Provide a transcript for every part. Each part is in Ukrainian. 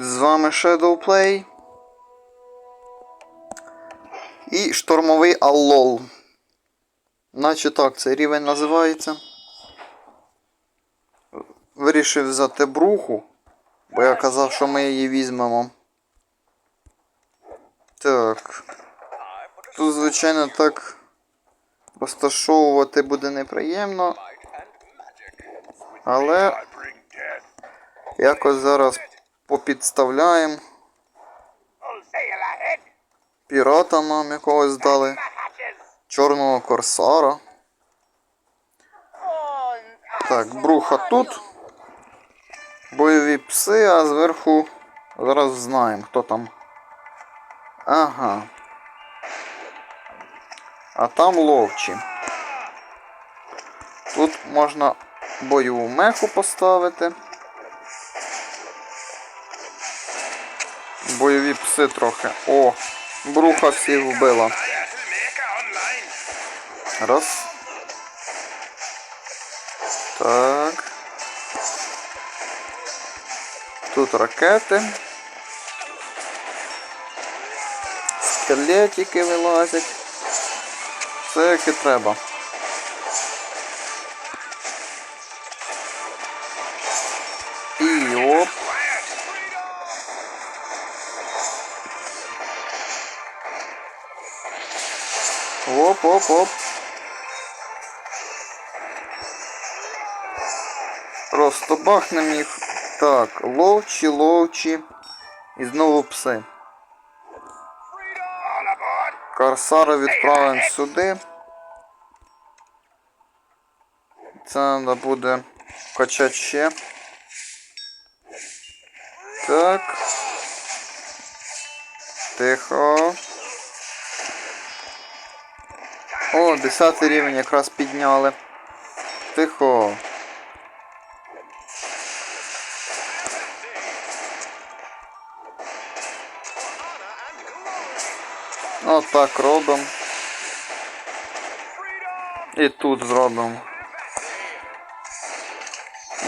Привіт, з вами Shadowplay. І штормовий Аллол. Наче так цей рівень називається. Вирішив взяти бруху, бо я казав, що ми її візьмемо. Так. Тут, звичайно, так розташовувати буде неприємно. Але якось зараз попідставляємо. Пірата нам якогось дали. Чорного корсара. Так, бруха тут. Бойові пси, а зверху зараз знаємо, хто там. Ага. А там ловчі. Тут можна бойову меху поставити. Бойові пси трохи. О, бруха всіх вбила. Раз. Так. Тут ракети. Скелетики вилазять. Все як і треба. Оп, оп. Просто бахнем їх. Так, ловчі, ловчі. І знову пси. Корсара відправимо сюди. Це треба буде качати ще. Так. Тихо. О, 10 рівень якраз підняли. Тихо. Отак робимо. І тут зробимо.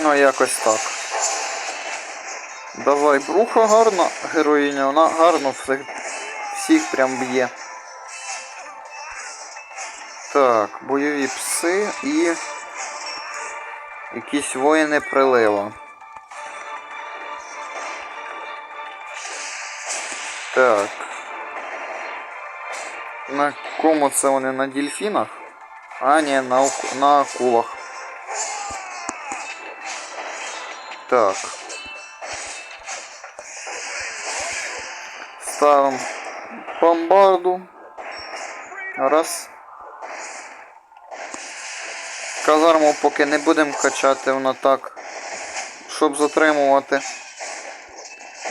Ну, якось так. Давай, бруха гарна героїня, вона гарно всіх, всіх прям б'є. Так, бойові пси і якісь воїни прилива. Так. На кому це вони на дельфінах? А, ні, на, на акулах. Так. Ставимо бомбарду. Раз. Казарму поки не будемо качати, вона так, щоб затримувати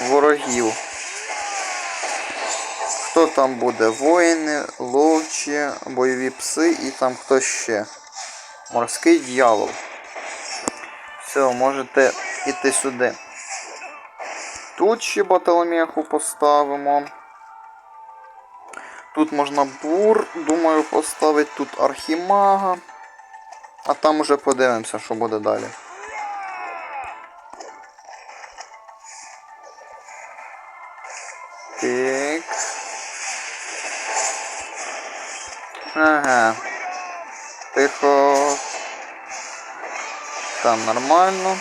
ворогів. Хто там буде? Воїни, ловчі, бойові пси і там хто ще. Морський дьявол. Все, можете йти сюди. Тут ще баталмеху поставимо. Тут можна бур, думаю, поставити, тут архімага. А там уже подивимося, що буде далі. Так. Ага. Тихо. Там нормально.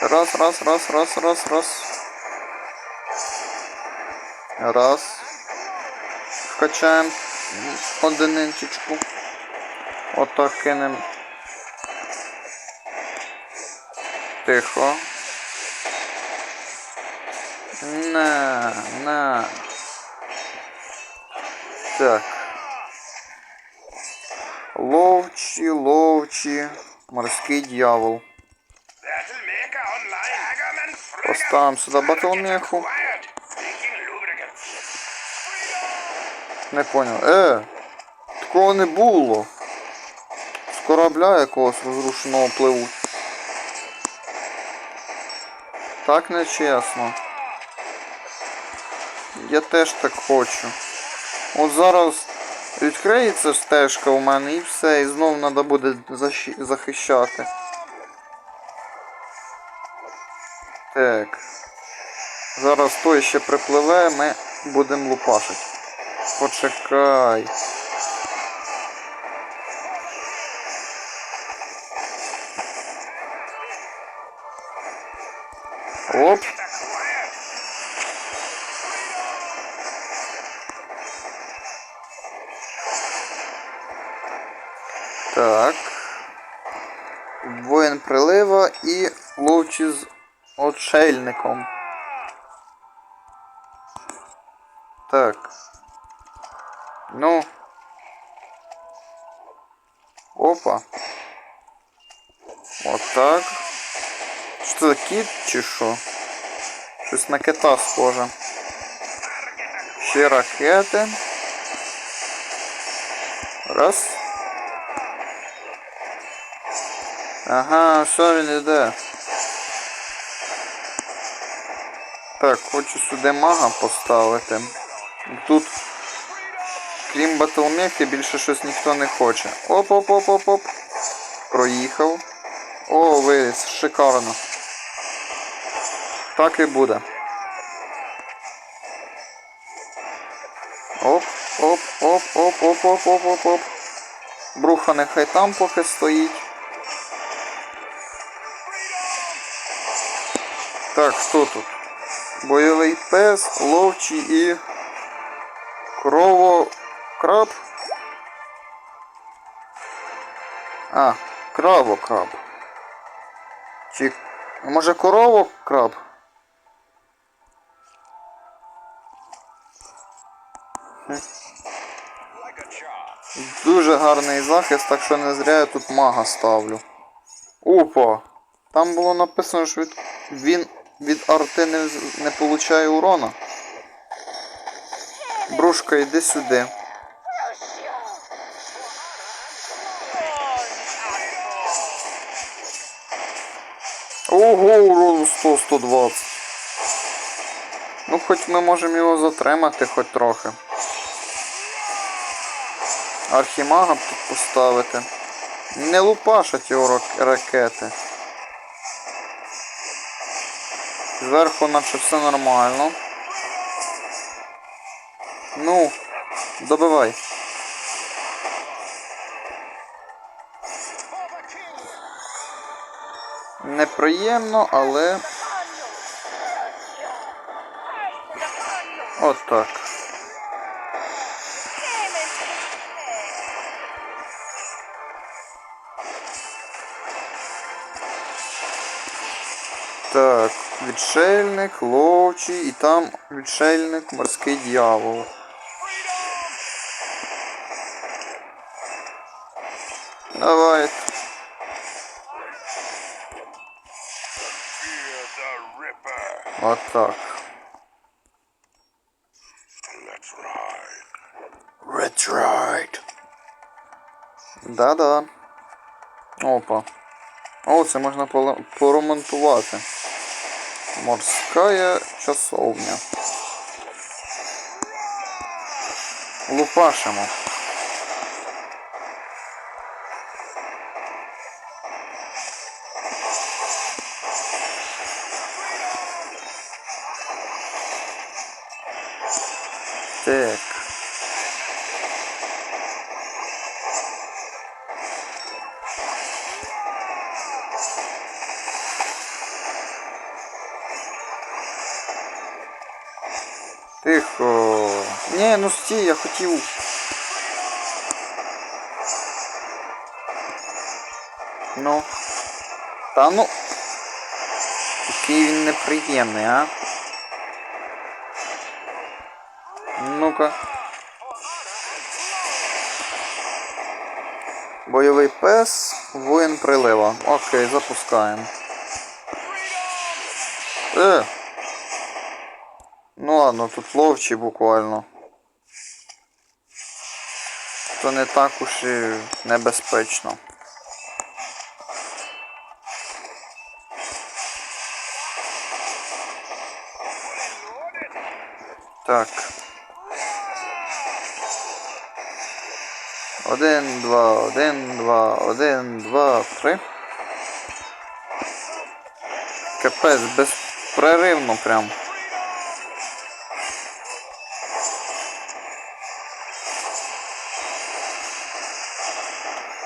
Раз, раз, раз, раз, раз, раз. Раз. Вкачаємо одиничечку. Отак кинемо. Тихо. На, на. Так. Ловчі, ловчі, морський дьявол. Поставимо сюди батлмеху. Не поняв. Е! Такого не було. З корабля якогось розрушеного пливуть. Так нечесно. Я теж так хочу. От зараз Відкриється стежка у мене і все, і знов треба буде захищати. Так. Зараз той ще припливе, ми будемо лупашити. Почекай. Оп. Так. Воїн прилива і ловчі з отшельником. Так. Ну. Опа. Отак. Що це кіт чи що? Щось на кита схоже. Ще ракети. Раз. Ага, що він іде? Так, хочу сюди мага поставити. Тут, крім батлмехи, більше щось ніхто не хоче. Оп-оп-оп-оп-оп. Проїхав. О, виліз, шикарно. Так і буде. Оп, оп, оп, оп, оп, оп, оп, оп, оп. Бруха нехай там поки стоїть. Так, хто тут? Бойовий пес, ловчий і кровокраб. А, кравокраб. Чи може коровокраб? Хм. Дуже гарний захист, так що не зря я тут мага ставлю. Опа! Там було написано, що від... він від арти не, не получає урона. Брушка, йди сюди. Урону 100-120. Ну, хоч ми можемо його затримати хоч трохи. Архімага тут поставити. Не лупашать його рак- ракети. Зверху наче все нормально. Ну, добивай. Неприємно, але. От так. Так, відшельник, ловчий і там відшельник, морський дьявол. Давай. Fear the Ripper. От Да-да. Опа. О, це можна поремонтувати. Морська часовня. Лупашимо. Так. Ну я хотів. Ну. Та ну. Який він неприємний, а? Ну-ка. Бойовий пес, воїн прилива. Окей, запускаємо. Е! Ну ладно, тут ловчі буквально. То не так уж і небезпечно. Так. Один, два, один, два, один, два, три. Капець, безпреривно прям.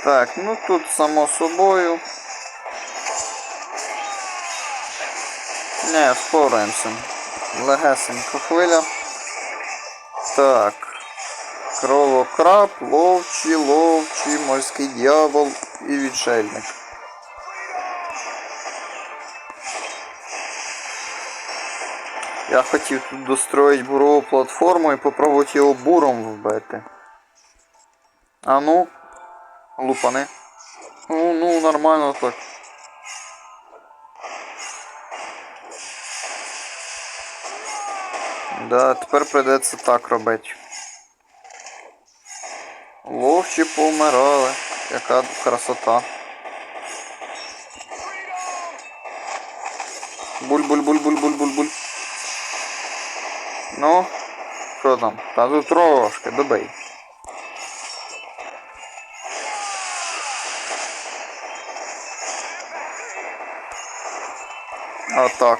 Так, ну тут само собою. Не, впораємося. Легесенька хвиля. Так. Кровокраб, ловчі, ловчі, морський дьявол і відшельник. Я хотів тут достроїти бурову платформу і попробувати його буром вбити. А ну, лупани. Ну, ну, нормально так. Да, тепер прийдеться так робити. Ловчі повмирали. Яка красота. Буль-буль-буль-буль-буль-буль-буль. Ну, що там? Та тут трошки, добий. Отак.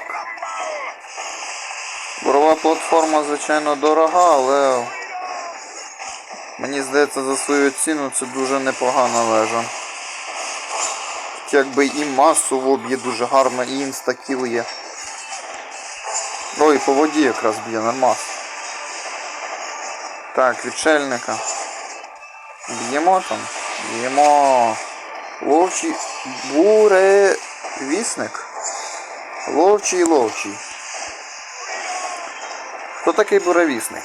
Бурова платформа, звичайно, дорога, але мені здається, за свою ціну це дуже непогана вежа. Якби і масово б'є дуже гарно, і інстакіл є. Ой, по воді якраз б'є, нормас. Так, відшельника. Б'ємо там. Б'ємо. Ловчий буревісник. Ловчий ловчий. Хто такий буревісник?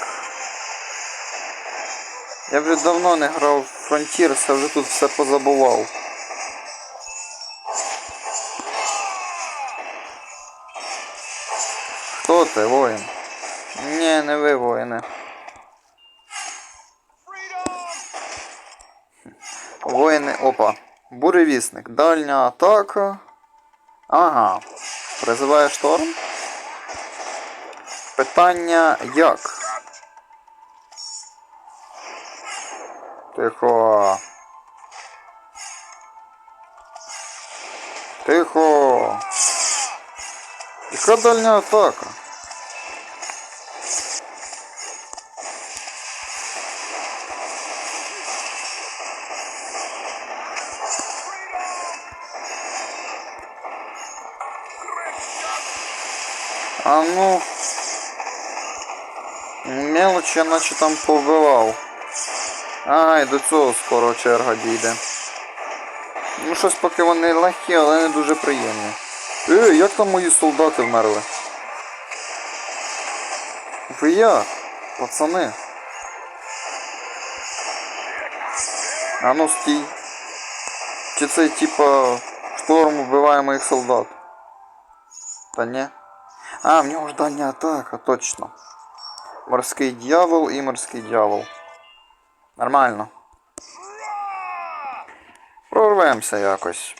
Я вже давно не грав в Frontiers, я вже тут все позабував. Хто ти, воїн? Ні, не ви воїни. Воїни, опа. Буревісник. Дальня атака. Ага. Призиває шторм. Питання як? Тихо. Тихо. Яка дальня атака? А ну. Мелочь я наче там повбивав. І до цього скоро черга дійде. Ну щось поки вони легкі, але не дуже приємні. Ей, як там мої солдати вмерли? Ви як? Пацани. А ну стій. Чи це типа шторм вбиває моїх солдат? Та ні. А, в нього ж дальня атака, точно. Морський дьявол і морський дьявол. Нормально. Прорвемося якось.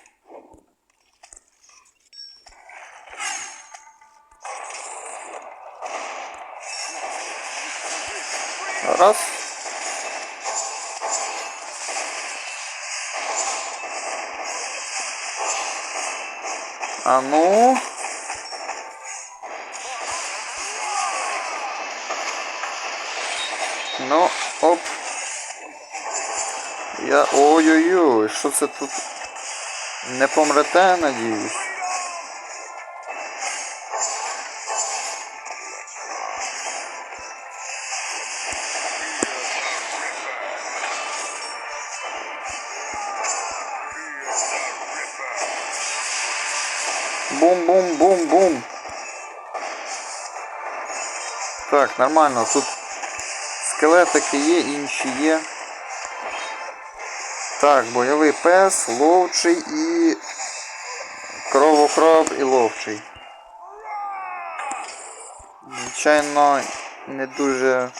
Раз. А. Ну, Ой-ой-ой, що це тут? Не помрете, надіюсь. Бум-бум-бум-бум. Так, нормально, тут скелетики є, інші є. Так, бойовий пес, ловчий і. Кровокраб і ловчий. Звичайно, не дуже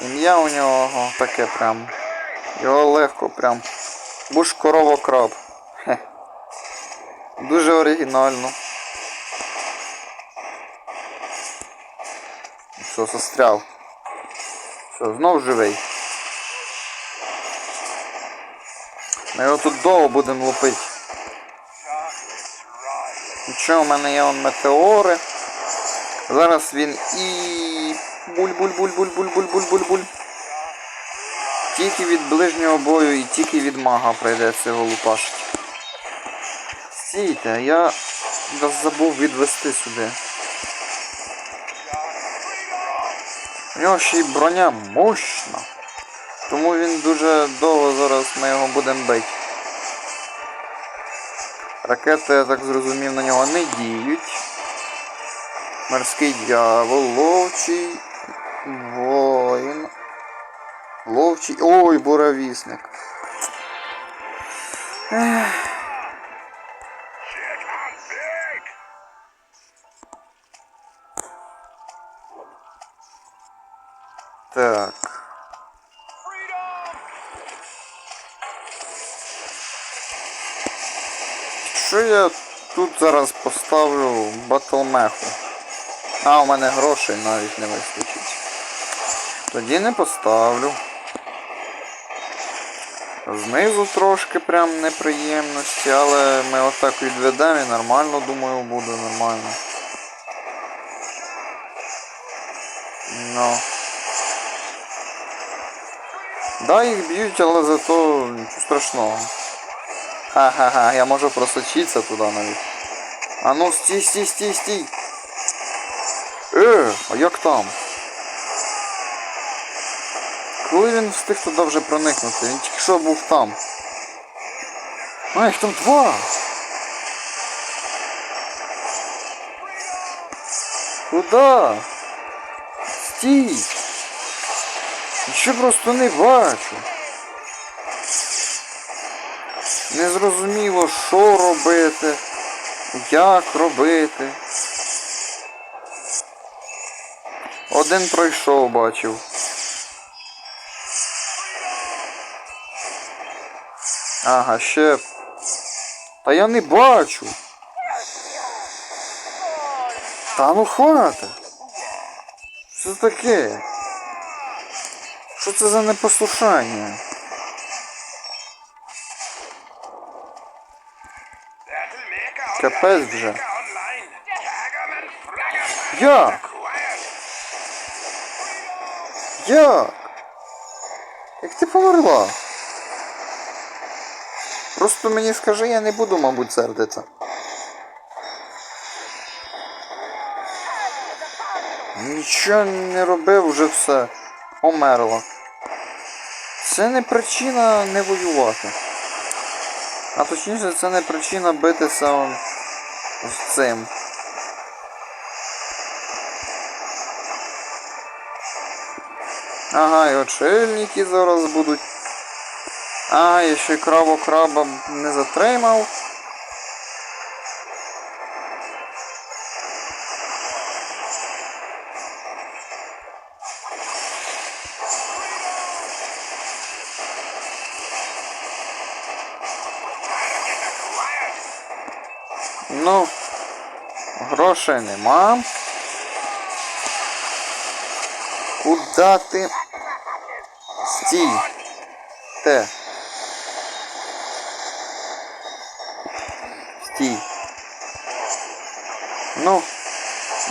ім'я у нього таке прям. Його легко прям. Буш коровокраб. Хе. Дуже оригінально. Що, застряв. Що, знов живий? Ми його тут довго будемо лупити. Нічого, у мене є он метеори. Зараз він і. Буль-буль-буль-буль-буль-буль-буль-буль. Тільки від ближнього бою і тільки від мага прийдеться його лупашити. Стійте, я вас забув відвести сюди. У нього ще й броня мощна. Тому він дуже довго зараз ми його будемо бити. Ракети, я так зрозумів, на нього не діють. Морський дьявол, ловчий, воїн. Ловчий. Ой, буравісник. Так. Що я тут зараз поставлю батлмеху? А, у мене грошей навіть не вистачить. Тоді не поставлю. Знизу трошки прям неприємності, але ми отак відведемо і нормально, думаю, буде нормально. Ну. Да, їх б'ють, але зато нічого страшного. Ха-ха-ха, я можу просочитися туди навіть. А ну стій, стій, стій, стій. Е, а як там? Коли він встиг туди вже проникнути? Він тільки що був там. А, їх там два. Куда? Стій! Ще просто не бачу. Незрозуміло, що робити, як робити. Один пройшов, бачив. Ага, ще. Та я не бачу. Та ну хвата. Що таке? Що це за непослушання? Капець вже. Як? Як? Як ти померла? Просто мені скажи, я не буду, мабуть, сердитися. Нічого не робив, вже все. Померла. Це не причина не воювати. А точніше, це не причина битися з цим. Ага, і очельники зараз будуть. Ага, ще краво краба не затримав. Ну, грошей нема. Куда ти? Стій. Те. Стій. Ну,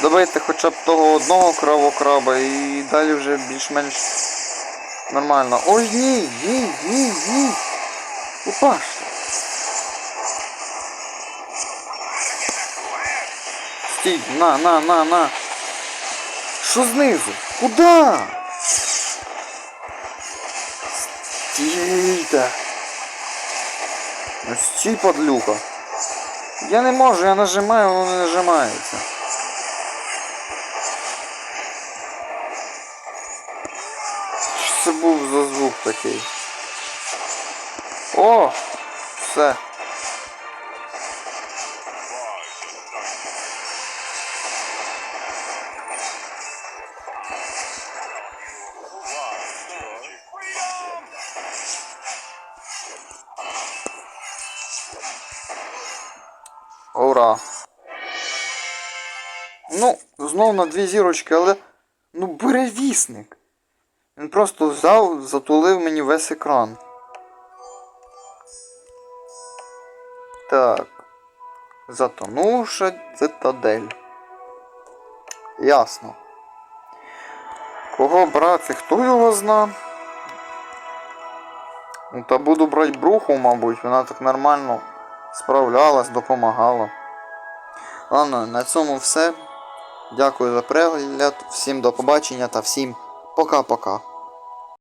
добийте хоча б того одного кровокраба і далі вже більш-менш нормально. Ой, ні, ні, ні, ні. Упаште. Стій, на, на, на, на. Що знизу? Куда? Стійте. Ну стій, подлюка. Я не можу, я нажимаю, воно не нажимається. Що це був за звук такий? О! Все. Ура! Ну, знов на дві зірочки, але. Ну, буревісник. Він просто взяв, затулив мені весь екран. Так. Затонувша цитадель. Ясно. Кого брати, хто його зна? Ну, та буду брати бруху, мабуть, вона так нормально справлялась, допомагала. Ладно, на цьому все. Дякую за перегляд, всім до побачення та всім пока-пока.